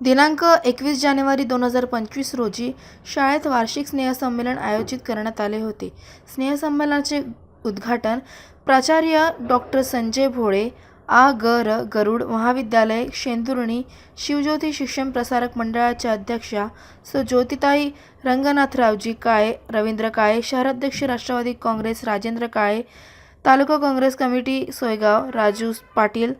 दिनांक एकवीस जानेवारी दोन हजार पंचवीस रोजी शाळेत वार्षिक स्नेहसंमेलन आयोजित करण्यात आले होते. स्नेहसंमेलनाचे उद्घाटन प्राचार्य डॉक्टर संजय भोळे आ. ग. र. गरुड महाविद्यालय शेंदुर्णी शिवज्योती शिक्षण प्रसारक मंडळाच्या अध्यक्षा सो. ज्योतिताई रंगनाथरावजी काळे रवींद्र काळे शहराध्यक्ष Rashtravadi Congress Rajendra Kale taluka Congress committee Soygaon Raju Patil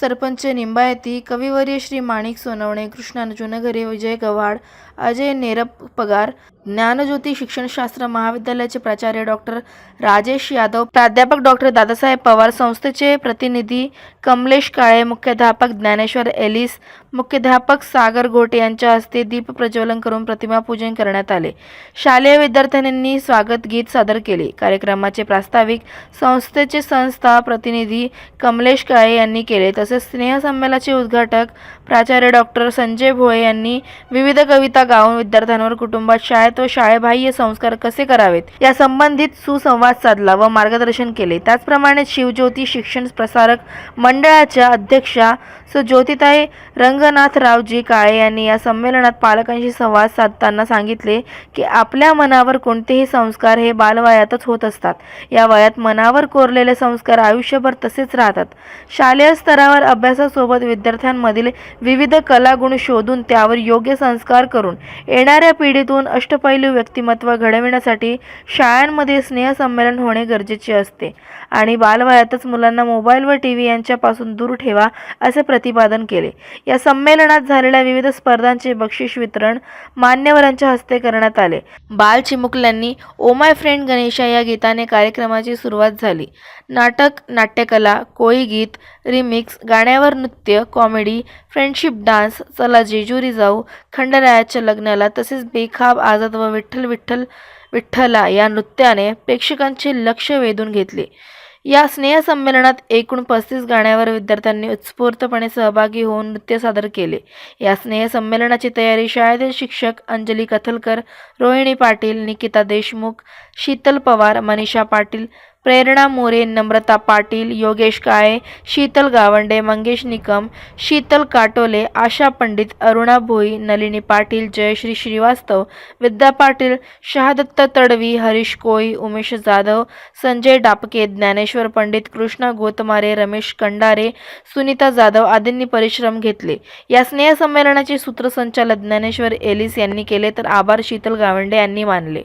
sarpanch Nimbayati कविवर्य श्री माणिक सोनवणे कृष्णा जुनघरे विजय गव्हाड अजय नेरप पगार ज्ञानज्योती शिक्षणशास्त्र महाविद्यालयाचे प्राचार्य डॉक्टर राजेश यादव प्राध्यापक डॉक्टर दादासाहेब पवार संस्थेचे प्रतिनिधी कमलेश काळे मुख्याध्यापक ज्ञानेश्वर एलिस मुख्याध्यापक सागर घोटे यांच्या हस्ते दीप प्रज्वलन करून प्रतिमापूजन करण्यात आले. शालेय विद्यार्थ्यांनी स्वागत गीत सादर केले. कार्यक्रमाचे प्रास्ताविक संस्थेचे संस्था प्रतिनिधी कमलेश काळे यांनी केले. तसेच स्नेहसंमेलनाचे उद्घाटक प्राचार्य डॉक्टर संजय भोळे यांनी विविध कविता गाऊन विद्यार्थ्यांवर कुटुंबात शाळेत व शाळेबाह्य संस्कार कसे करावेत या संबंधित सुसंवाद साधला व मार्गदर्शन केले. त्याचप्रमाणे शिवज्योती शिक्षण प्रसारक मंडळाच्या अध्यक्षा सुज्योतिताई रंगनाथरावजी काळे यांनी या संमेलनात पालकांशी संवाद साधताना सांगितले की आपल्या मनावर कोणतेही संस्कार हे बालवयातच होत असतात. या वयात मनावर कोरलेले संस्कार आयुष्यभर तसेच राहतात. शालेय स्तरावर अभ्यासासोबत विद्यार्थ्यांमधील विविध कलागुण शोधून त्यावर योग्य संस्कार करून येणाऱ्या पिढीतून अष्टपैलू व्यक्तिमत्व घडविण्यासाठी शाळांमध्ये स्नेहसंमेलन होणे गरजेचे असते. आणि बालवयातच मुलांना मोबाईल व टी व्ही यांच्यापासून दूर ठेवा असे प्रतिपादन केले. या संमेलनात झालेल्या विविध स्पर्धांचे बक्षीस वितरण मान्यवरांच्या हस्ते करण्यात आले. बाल चिमुकल्यांनी ओ माय फ्रेंड गणेशा या गीताने कार्यक्रमाची सुरुवात झाली. नाटक नाट्यकला कोळी गीत रिमिक्स गाण्यावर नृत्य कॉमेडी फ्रेंडशिप डान्स चला जेजुरी जाऊ खंडरायाच्या लग्नाला तसेच बेखाब आझाद व विठ्ठल विठ्ठल विठ्ठला या नृत्याने प्रेक्षकांचे लक्ष वेधून घेतले. या स्नेहसंमेलनात एकूण पस्तीस गाण्यावर विद्यार्थ्यांनी उत्स्फूर्तपणे सहभागी होऊन नृत्य सादर केले. या स्नेहसंमेलनाची तयारी शाळेतील शिक्षक अंजली कथलकर रोहिणी पाटील निकिता देशमुख शीतल पवार मनीषा पाटील प्रेरणा मोरे नम्रता पाटील योगेश काळे शीतल गावंडे मंगेश निकम शीतल काटोले आशा पंडित अरुणा भोई नलिनी पाटील जयश्री श्रीवास्तव विद्या पाटील शहादत्त तडवी हरीश कोळी उमेश जाधव संजय डापके ज्ञानेश्वर पंडित कृष्णा गोतमारे रमेश कंडारे सुनीता जाधव आदींनी परिश्रम घेतले. या स्नेहसंमेलनाचे सूत्रसंचालक ज्ञानेश्वर एलिस यांनी केले तर आभार शीतल गावंडे यांनी मानले.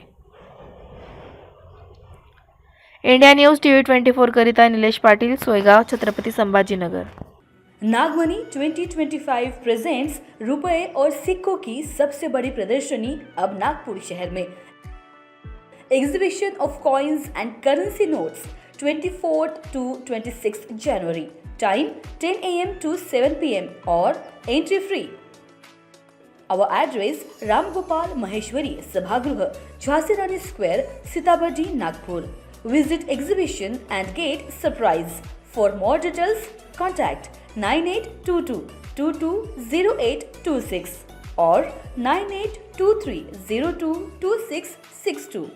India News T V twenty फोरकरिता Nilesh Patil Soygaon Chhatrapati Sambhajinagar Nagmani 2025 presents रुपए और सिक्कों की सबसे बड़ी प्रदर्शनी अब नागपुर शहर में exhibition of coins and currency notes 24 to 26 January time 10 a.m. to 7 p.m. और entry free Our address Ramgopal Maheshwari Sabhagruh, Jhasirani Square, Sitabardi, Nagpur. Visit exhibition and gate surprise. For more details, contact 9822 220826 or 9823 022662.